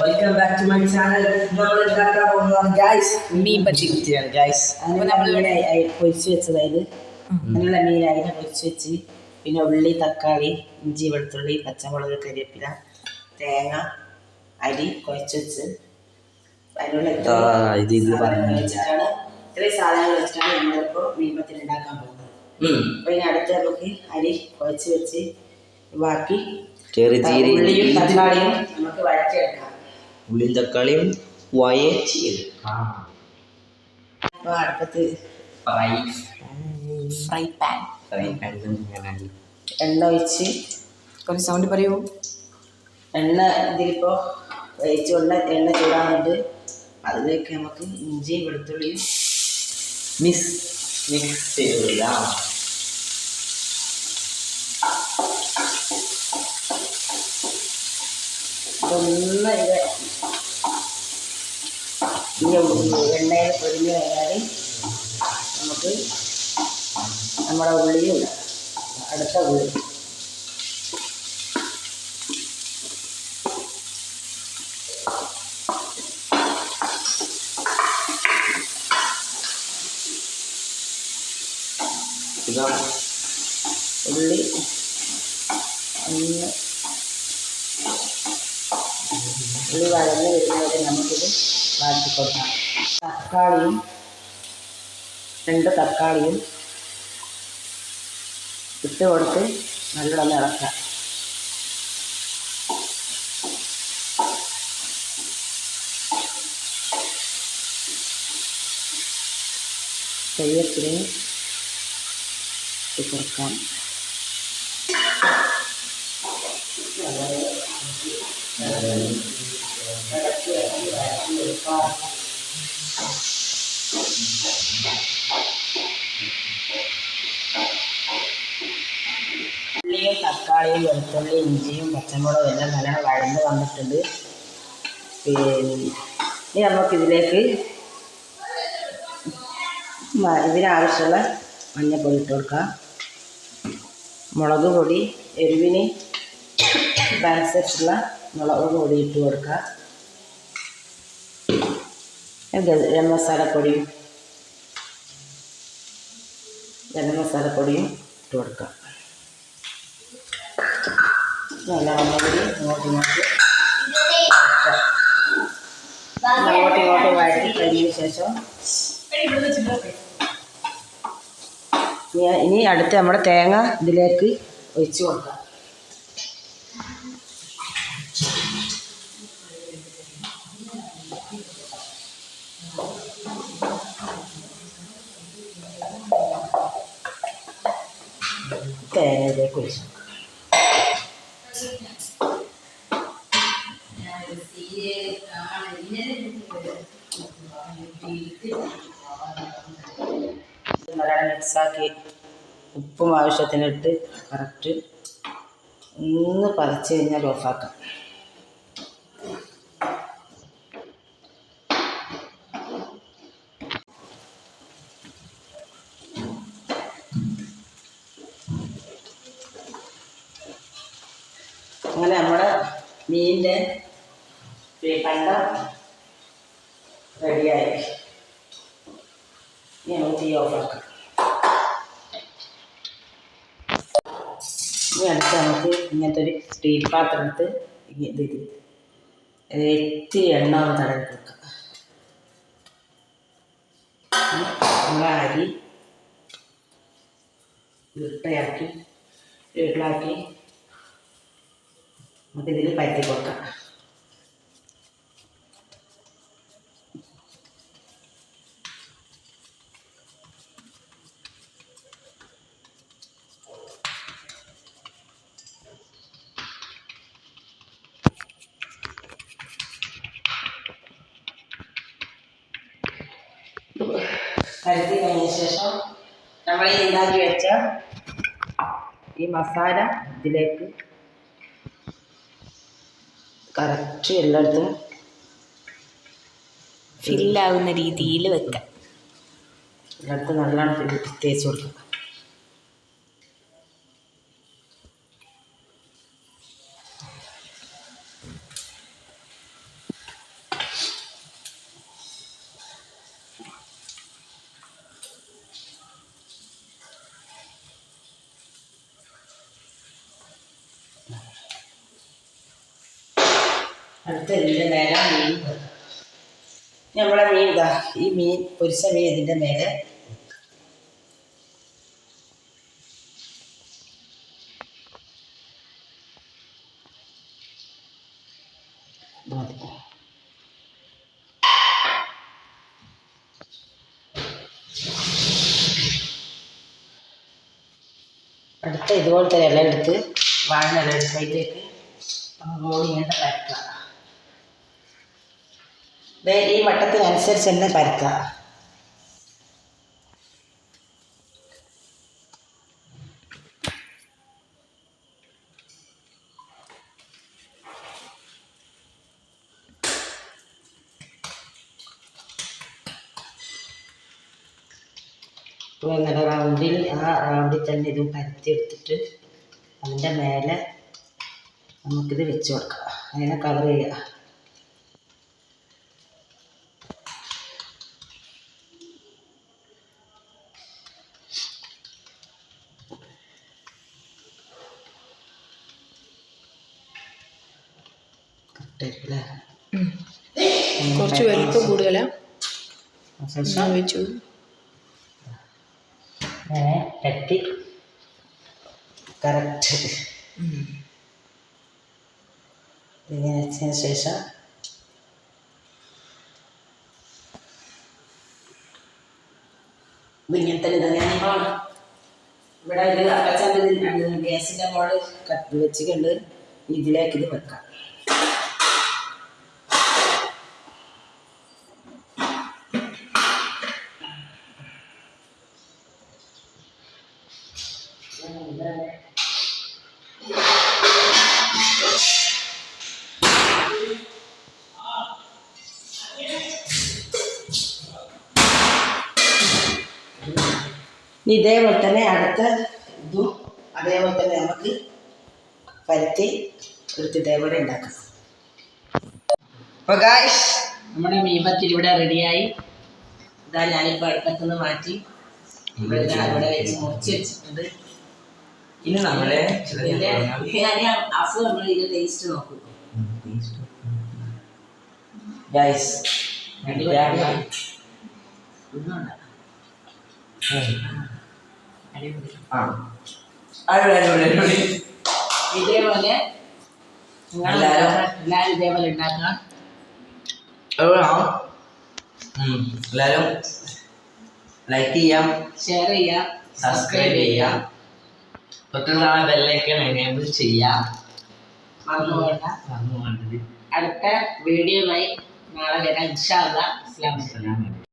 Welcome back to my channel നമ്മൾ ഉണ്ടാക്കാൻ പോകുന്നതാണ് ഗൈസ് മീൻ കുത്തിയാണ് ഗൈസ് നമ്മളിവിടെ പൊരിച്ചു വെച്ചതായത് അങ്ങനെയുള്ള മീൻ അതിനെ പൊരിച്ചു വെച്ച്. പിന്നെ ഉള്ളി തക്കാളി ഇഞ്ചി വെളുത്തുള്ളി പച്ചമുളക് കരിവേപ്പില തേങ്ങ അരി കുഴച്ച് വെച്ച് അതിനുള്ള. വെച്ചിട്ടാണ് ഇത്രയും സാധനങ്ങൾ വെച്ചിട്ടാണ് നമ്മളിപ്പോൾ മീൻ പത്തിൽ ഉണ്ടാക്കാൻ പോകുന്നത്. അപ്പോൾ ഇനി അടുത്ത് നമുക്ക് അരി കുഴച്ച് വെച്ച് ബാക്കി ഉള്ളിയും തക്കാളിയും നമുക്ക് വഴറ്റിയെടുക്കാം. ഉള്ളിയും തക്കാളിയും അപ്പോൾ അടുപ്പത്ത് ഫ്രൈ. Fry pan. ഫ്രൈ എണ്ണ ഒഴിച്ച്. കുറച്ച് സൗണ്ട് പറയൂ. എണ്ണ ഇതിലിപ്പോൾ ഒഴിച്ചുകൊണ്ട് എണ്ണ ചൂടാകുന്നുണ്ട് അതിലേക്ക് നമുക്ക് ഇഞ്ചിയും വെളുത്തുള്ളിയും മിക്സ് മിക്സ് ചെയ്തില്ല ഒന്ന് ഇത് ഈ എണ്ണയിൽ പൊരിഞ്ഞ് കഴിഞ്ഞാൽ നമുക്ക് നമ്മുടെ ഉള്ളിയും അടുത്ത ഉള്ളി. ഉള്ളി ഒന്ന് ഉള്ളി വഴന്ന് വരുന്നവരെ നമുക്കിത് വാട്ടി കൊടുക്കാം തക്കാളിയും രണ്ട് തക്കാളിയും ഇട്ട് കൊടുത്ത് നല്ലോണം ഇളക്കാം ശരീരത്തിന് ഇട്ട് കൊടുക്കാം. ഉള്ളിയും തക്കാളിയും വെളുത്തുള്ളി ഇഞ്ചിയും പച്ചമുളകും എല്ലാം നല്ലോണം വഴന്ന് വന്നിട്ടുണ്ട്. പിന്നെ ഇനി നമുക്കിതിലേക്ക് ഇതിനാവശ്യമുള്ള മഞ്ഞൾപ്പൊടി ഇട്ട് കൊടുക്കാം. മുളക് പൊടി എരിവിന് അനുസരിച്ചുള്ള മുളക് പൊടി ഇട്ട് കൊടുക്കുക ഗരം മസാലപ്പൊടിയും ഗരം മസാലപ്പൊടിയും ഇട്ട് കൊടുക്കുക നല്ല ഒന്നുകൂടി ഇങ്ങോട്ട് ഇങ്ങോട്ട്. അങ്ങോട്ടും ഇങ്ങോട്ടും വഴറ്റി കഴിഞ്ഞതിന് ശേഷം ഇനി അടുത്ത് നമ്മുടെ തേങ്ങ ഇതിലേക്ക് ഒഴിച്ച് കൊടുക്കാം തേങ്ങയിലേക്ക് ഒഴിച്ചു നല്ലോണം മിക്സാക്കി ഉപ്പും ആവശ്യത്തിനിട്ട് കറക്റ്റ് ഒന്ന് പതച്ച് കഴിഞ്ഞാൽ ഓഫാക്കാം അങ്ങനെ നമ്മുടെ മീനിന്റെ പണ്ട റെഡിയായി. ഇനി തീ ഓഫാക്കാം ഇനി അടുത്ത് നമുക്ക് ഇങ്ങനത്തെ ഒരു സ്റ്റീൽ പാത്രം എടുത്ത് ഇത് ഇത് ഇത്തിരി എണ്ണ ഒന്ന് തടവി കൊടുക്കാം. ഇനി നമ്മളെ അരി ഇട്ടയാക്കി വീട്ടിലാക്കി നമുക്കിതിൽ പരത്തി കൊടുക്കാം. പരത്തി കഴിഞ്ഞ ശേഷം നമ്മൾ ഉണ്ടാക്കി വെച്ച ഈ മസാല ഇതിലേക്ക് കറക്റ്റ് എല്ലായിടത്തും ഫില്ലാവുന്ന രീതിയിൽ വെക്കാം എല്ലായിടത്തും നല്ലോണം ഫില്ല് തേച്ച് കൊടുക്കാം Yeah. അടുത്ത ഇതിന്റെ മേലെ മീൻ നമ്മളെ മീൻ ഇതാ ഈ മീൻ പൊരിച്ച മീൻ ഇതിന്റെ മേലെ മതി. അടുത്ത ഇതുപോലത്തെ ഇല എടുത്ത് വാഴ ഇല എടുത്ത് അതിലേക്ക് മോളി ഇങ്ങനെ പരക്കുക ദേ ഈ വട്ടത്തിനനുസരിച്ച് തന്നെ പരക്കുക എന്നിട്ട് റൗണ്ടിൽ ആ റൗണ്ടിൽ തന്നെ ഇതും പരത്തി എടുത്തിട്ട് അതിന്റെ മേലെ നമുക്കിത് വെച്ച് കൊടുക്കാം. അതിനെ കവർ ചെയ്യുക അല്ലേ? കുറച്ച് വലിപ്പം കൂടുതലാ? ശേഷം വെച്ചു. അങ്ങനെ പറ്റി കറക്റ്റ്. ഇങ്ങനെ വെച്ചതിന് ശേഷം? ഇങ്ങനത്തെ ഇവിടെ ഒരു അപ്പച്ചന്റെ ഗ്യാസിന്റെ മോൾ കത്തി വെച്ചിട്ടുണ്ട്. ഇതിലേക്ക് ഇത് വെക്കാം. ഇതേപോലെ തന്നെ അടുത്ത ഇതും അതേപോലെ തന്നെ നമുക്ക് പരത്തി എടുത്ത് ഇതേപോലെ ഉണ്ടാക്കാം. അപ്പോൾ ഗായ്സ് നമ്മുടെ മീൻപത്തിൽ ഇവിടെ റെഡിയായി ഇതാ ഞാനിപ്പോൾ അടുപ്പത്തുനിന്ന് മാറ്റി. ഇവിടെ ഇവിടെ വെച്ച് മുറിച്ച് വെച്ചിട്ടുണ്ട്. ഇനി നമ്മളെ അസുഖം അഫ് നമ്മൾ ഇതിന്റെ ടേസ്റ്റ് നോക്കും. ഗൈസ് ഒന്നും ഉണ്ടാക്കാം ആ. അടിപൊളി അടിപൊളി അടിപൊളി. ഇതേപോലെ നിങ്ങൾ എല്ലാവരും- എല്ലാവരും ഇതേപോലെ ലൈക്ക് ചെയ്യാം. ഷെയർ ചെയ്യാം. സബ്സ്ക്രൈബ് ചെയ്യാം. തൊട്ടുള്ള ബെല്ലൈക്കൺ എനേബിൾ ചെയ്യാം. മറന്നു പോകണ്ട. മറന്നു പോകരുത്. അടുത്ത വീഡിയോയുമായി നാളെ വരാം ഇൻഷാ അല്ലാ